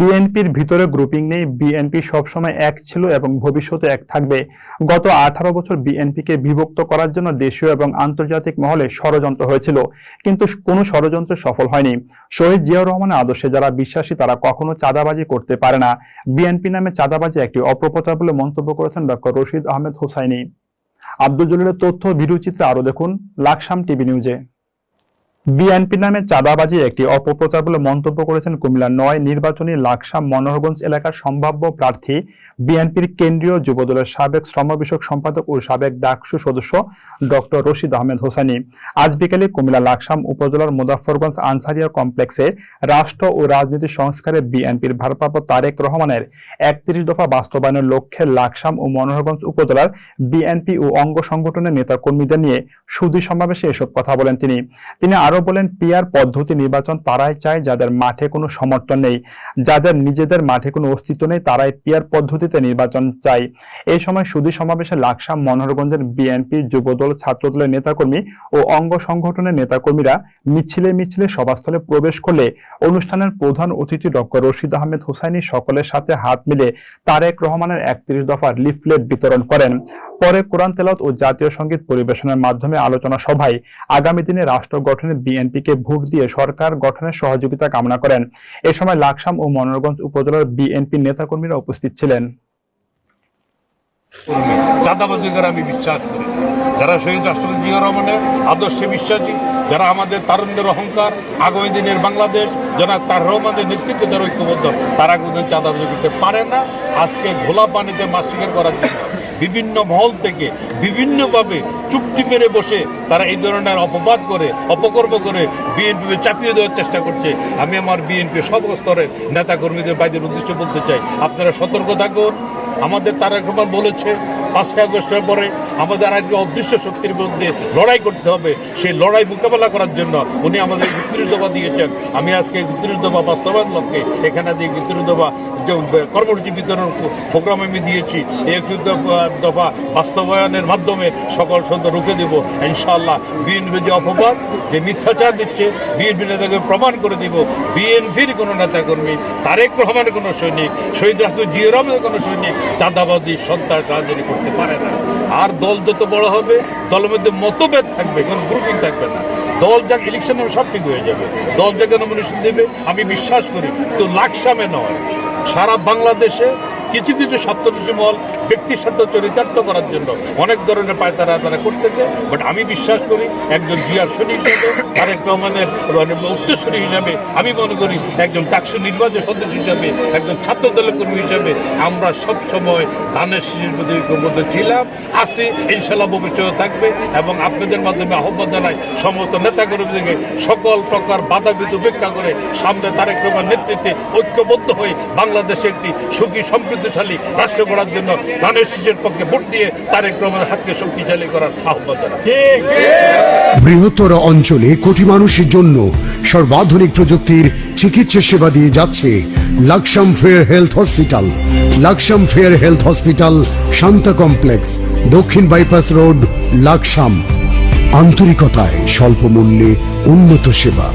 বিএনপির ভিতরে গ্রুপিং নেই। বিএনপি সবসময় এক ছিল এবং ভবিষ্যতে এক থাকবে। গত আঠারো বছর বিএনপিকে বিভক্ত করার জন্য দেশীয় এবং আন্তর্জাতিক মহলে ষড়যন্ত্র হয়েছিল। কিন্তু কোনো ষড়যন্ত্র সফল হয়নি। শহীদ জিয়াউর রহমানের আদর্শে যারা বিশ্বাসী, তারা কখনো চাঁদাবাজি করতে পারে না। বিএনপি নামে চাঁদাবাজি একটি অপপ্রচার বলে মন্তব্য করেছেন ডক্টর রশিদ আহমেদ হোসাইনি। আব্দুল জলিলের তথ্য ভিডিওচিত্রে আরও দেখুন, লাকসাম টিভি নিউজে। বিএনপি নামে চাঁদাবাজি একটি অপপ্রচার বলে মন্তব্য করেছেন কুমিল্লা নয় নির্বাচনী লাকসাম মনোহরগঞ্জ এলাকার সম্ভাব্য প্রার্থী বিএনপির কেন্দ্রীয় যুবদলের সাবেক শ্রম বিষয়ক সম্পাদক ও সাবেক ডাকসু সদস্য ডক্টর রশিদ আহমেদ হোসানি। আজ বিকেলে কুমিল্লা লাকসাম উপজেলার মুজাফরগঞ্জ আনসারিয়া কমপ্লেক্সে রাষ্ট্র ও রাজনীতি সংস্কারে বিএনপির ভারপ্রাপ্ত তারেক রহমানের একত্রিশ দফা বাস্তবায়নের লক্ষ্যে লাকসাম ও মনোহরগঞ্জ উপজেলার বিএনপি ও অঙ্গ সংগঠনের নেতা কর্মীদের নিয়ে সুদী সমাবেশে এসব কথা বলেন তিনি। তিনি আরও বলেন, পিয়ার পদ্ধতি নির্বাচন তারাই চায়, যাদের মাঠে কোনো সমর্থন নেই। যাদের নিজেদের মাঠে কোনো অস্তিত্ব নেই, তারাই পিয়ার পদ্ধতিতে নির্বাচন চাই এই সময় সুদী সমাবেশে লাকসাম মনোহরগঞ্জের বিএনপি যুবদল, ছাত্রদলের নেতাকর্মী ও অঙ্গ সংগঠনের নেতাকর্মীরা মিছিলে মিছিলে সভাস্থলে প্রবেশ করলে অনুষ্ঠানের প্রধান অতিথি ডক্টর রশিদ আহমেদ হুসাইনি সকলের সাথে হাত মিলে তারেক রহমানের একত্রিশ দফার লিফলেট বিতরণ করেন। পরে কোরআন তেলাওয়াত ও জাতীয় সংগীত পরিবেশনের মাধ্যমে আলোচনা সভায় আগামী দিনে রাষ্ট্র গঠনে বিএনপিকে ভোট দিয়ে সরকার গঠনের সহযোগিতা কামনা করেন। এ সময় লাকসাম ও মনোরগঞ্জ উপজেলার বিএনপি নেতাকর্মীরা উপস্থিত ছিলেন। আমি বিশ্বাস করি। যারা শহীদ রাষ্ট্রপতি জিয়া রহমানের আদর্শে বিশ্বাসী, যারা আমাদের তারুণ্যের অহংকার, আগামী দিনের বাংলাদেশ, যারা তার রহমানের নেতৃত্বে যারা ঐক্যবদ্ধ, তারা কোনোদিন চাঁদাবাজি করতে পারে না। আজকে ঘোলা পানিতে মাছ করার জন্য বিভিন্ন মহল থেকে বিভিন্নভাবে চুক্তি মেরে বসে তারা এই ধরনের অপবাদ করে, অপকর্ম করে বিএনপিকে চাপিয়ে দেওয়ার চেষ্টা করছে। আমি আমার বিএনপি সব স্তরের নেতাকর্মীদের বাইদের উদ্দেশ্যে বলতে চাই, আপনারা সতর্ক থাকুন। আমাদের তারা বলেছে পাঁচটা আগস্টের পরে আমাদের আজকে অদৃশ্য শক্তির বিরুদ্ধে লড়াই করতে হবে। সেই লড়াই মোকাবেলা করার জন্য উনি আমাদের দফা দিয়েছেন। আমি আজকে দফা বাস্তবায়ন লক্ষ্যে এখানে দিয়ে দফা কর্মসূচি বিতরণ প্রোগ্রাম আমি দিয়েছি একত্রিশ দফা- বাস্তবায়নের মাধ্যমে সকল সন্ধ্যা রুখে দেব। ইনশাআল্লাহ বিএনপি যে অপবাদ, যে মিথ্যাচার দিচ্ছে, বিএনপি নেতাকে প্রমাণ করে দিব। বিএনপির কোনো নেতাকর্মী, তারেক রহমানের কোনো সৈনিক, শহীদ রাষ্ট্র জিয়া কোনো সৈনিক চাঁদাবাজি, সন্ত্রাস, রাজনীতি করতে পারে না। আর দল যত বড় হবে, দলের মধ্যে মতভেদ থাকবে, কোনো গ্রুপিং থাকবে না। দল যাক ইলেকশন হবে, সব ঠিক হয়ে যাবে। দল যাকে নমিনেশন দেবে, আমি বিশ্বাস করি তো লাকসামে নয়। সারা বাংলাদেশে কিছু কিছু স্বার্থনীতি মহল ব্যক্তি স্বার্থ চরিতার্থ করার জন্য অনেক ধরনের পায়তারা তারা করতেছে বাট আমি বিশ্বাস করি একজন জিয়ার সৈনিক হিসাবে তারেক রহমানের মানে উত্তরসূরি হিসাবে, আমি মনে করি একজন টাকসু নির্বাচন সদস্য হিসাবে, একজন ছাত্র দলের কর্মী হিসাবে আমরা সব সময় ধানের শিশুর প্রতি ঐক্যবদ্ধ ছিলাম, আছি ইনশাল্লাহ ভবিষ্যতে থাকবে, এবং আপনাদের মাধ্যমে আহ্বান জানাই সমস্ত নেতাকর্মীদেরকে সকল প্রকার বাধা বিধু উপেক্ষা করে সামনে তারেক রহমান নেতৃত্বে ঐক্যবদ্ধ হয়ে বাংলাদেশে একটি সুখী, সমৃদ্ধশালী রাষ্ট্র গড়ার জন্য ধানের পক্ষে ভোট দিয়ে তারেক রহমানের হাতকে শক্তিশালী করার আহ্বান জানাই বৃহত্তর অঞ্চলে কোটি মানুষের জন্য সর্বাধুনিক প্রযুক্তির চিকিৎসা সেবা দিয়ে যাচ্ছে Laksam fair health hospital. Laksam fair health hospital Shanta complex, দক্ষিণ বাইপাস রোড, লাকসাম। আন্তরিকতায় স্বল্প মূল্যে উন্নত সেবা।